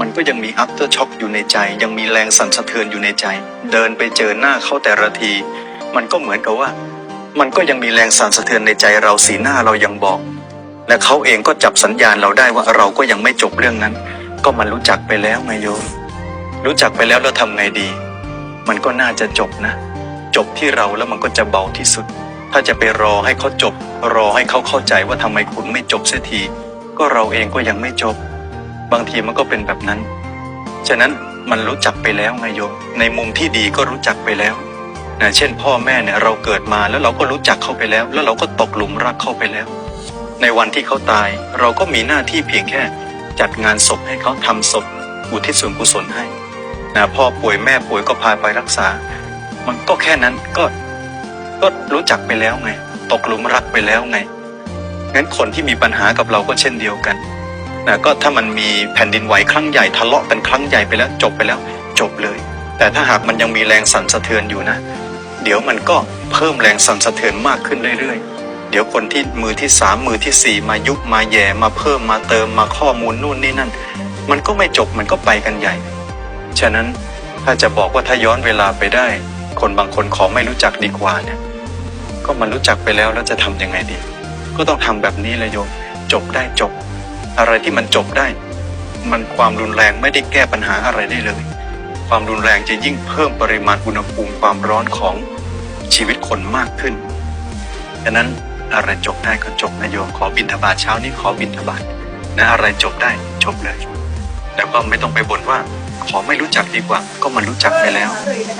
มันก็ยังมี after shock อยู่ในใจ ยังมีแรงสั่นสะเทือนอยู่ในใจ เดินไปเจอหน้าเขาแต่ละที มันก็เหมือนกับว่า มันก็ยังมีแรงสั่นสะเทือนในใจเราสีหน้าเรายังบอก และเขาเองก็จับสัญญาณเราได้ว่าเราก็ยังไม่จบเรื่องนั้น ก็มันรู้จักไปแล้วไงโยมรู้จักไปแล้วแล้วทำไงดี มันก็น่าจะจบนะ จบที่เราแล้วมันก็จะเบาที่สุด ถ้าจะไปรอให้เขาจบ รอให้เขาเข้าใจว่าทำไมคุณไม่จบเสียที ก็เราเองก็ยังไม่จบ บางทีมันก็เป็นแบบนั้น ฉะนั้นมันรู้จักไปแล้วไงโยมในมุมที่ดีก็รู้จักไปแล้วนะเช่น พ่อแม่เนี่ยเราเกิดมาแล้วเราก็รู้จักเขาไปแล้ว แล้วเราก็ตกหลุมรักเขาไปแล้ว ในวันที่เขาตาย เราก็มีหน้าที่เพียงแค่ จัดงานศพให้เขาทำศพอุทิศส่วนกุศลให้นะพ่อป่วยแม่ป่วยก็พาไปรักษา มันก็แค่นั้นก็ก็รู้จักไปแล้วไง ตกหลุมรักไปแล้วไงงั้นคนที่มีปัญหากับเราก็เช่นเดียวกัน นะก็ถ้ามันมีแผ่นดินไหวครั้งใหญ่ทะเลาะกันครั้งใหญ่ไปแล้วจบไปแล้วจบเลย แต่ถ้าหากมันยังมีแรงสั่นสะเทือนอยู่นะ เดี๋ยวมันก็เพิ่มแรงสั่นสะเทือนมากขึ้นเรื่อยๆ เดี๋ยวคนที่มือที่สามมือที่สี่มายุบมาแย่มาเพิ่มมาเติมมาข้อมูลนู่นนี่นั่น มันก็ไม่จบมันก็ไปกันใหญ่ ฉะนั้นถ้าจะบอกว่าถ้าย้อนเวลาไปได้ คนบางคนขอไม่รู้จักดีกว่าเนี่ยก็มันรู้จักไปแล้วแล้วจะทำยังไงดี ก็ต้องทำแบบนี้เลยโยมจบได้จบ อะไรที่มันจบได้ มันความรุนแรงไม่ได้แก้ปัญหาอะไรได้เลย ความรุนแรงจะยิ่งเพิ่มปริมาณอุณหภูมิความร้อนของชีวิตคนมากขึ้นฉะนั้นอะไรจบได้ก็จบนะโยมขอบินทบาทเช้านี้ขอบินทบาทนะอะไรจบได้จบเลย แล้วก็ไม่ต้องไปบ่นว่า ขอไม่รู้จักดีกว่า ก็มันรู้จักไปแล้ว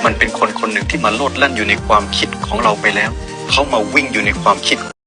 มันเป็นคนคนหนึ่งที่มาโลดแล่นอยู่ในความคิดของเราไปแล้ว เขามาวิ่งอยู่ในความคิด